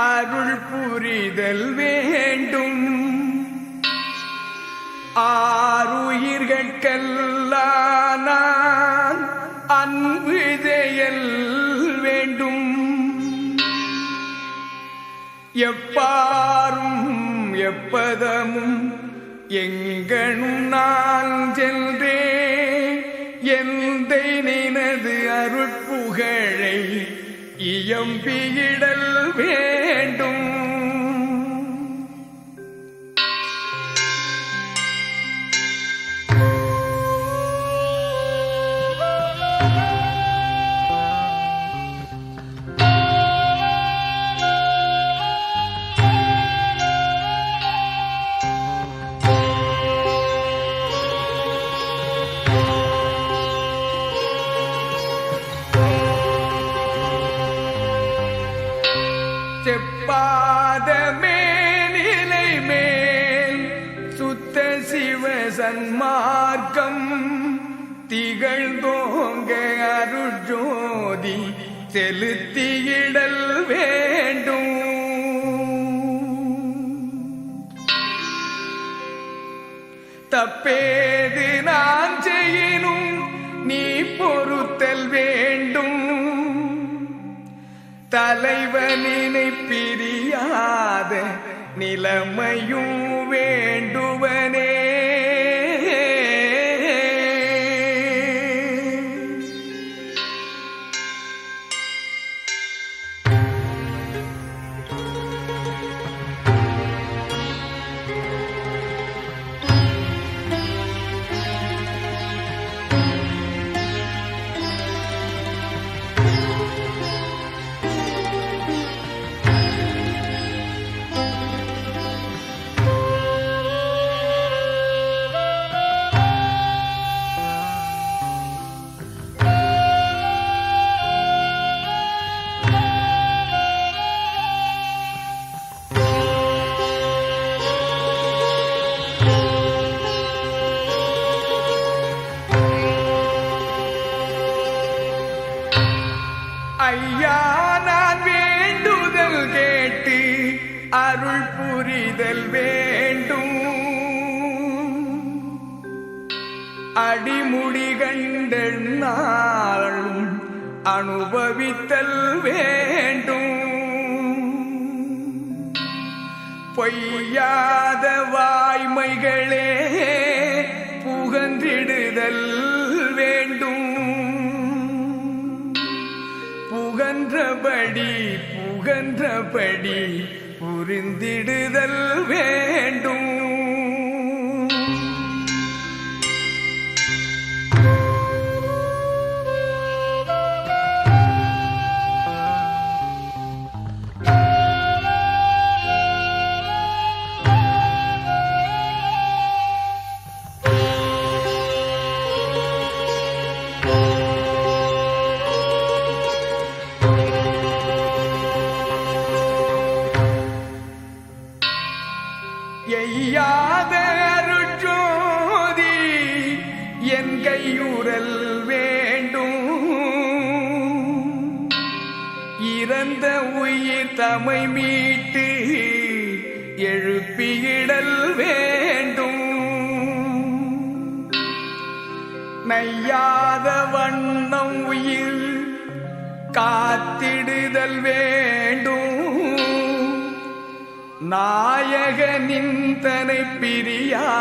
அருள் புரிதல் வேண்டும். ஆறுயிர்கட்கல்லான் அன்பு செயல் வேண்டும். எப்பாரும் எப்பதமும் எங்கனும் நான் சென்றே எந்த நினது அருட்புகழை இயம்பியிடல் வேண்டும். செப்பாத மேனிலை மேல் சுத்த சிவ சன்மார்க்கம் திகழ்ந்தோங்க அருஜோதி செலுத்தியிடல் வேண்டும். தப்பேது நான் தலைவனினை பிரியாத நிலைமையும் வேண்டுவனே. அருள் புரிதல் வேண்டும். அடிமுடி கண்ட அனுபவித்தல் வேண்டும். பொய்யாத வாய்மைகளே புகன்றிடுதல் வேண்டும். புகன்றபடி புகன்றபடி புரிந்திடுதல் வேண்டும். எய்யாதருச்சோதி என் கையுறல் வேண்டும். இறந்த உயிர் தமை மீட்டு எழுப்பியிடல் வேண்டும். நையாத வண்ணம் உயிர் காத்திடுதல் வேண்டும் நாயகனின் தனை பிரியாதுருதலும்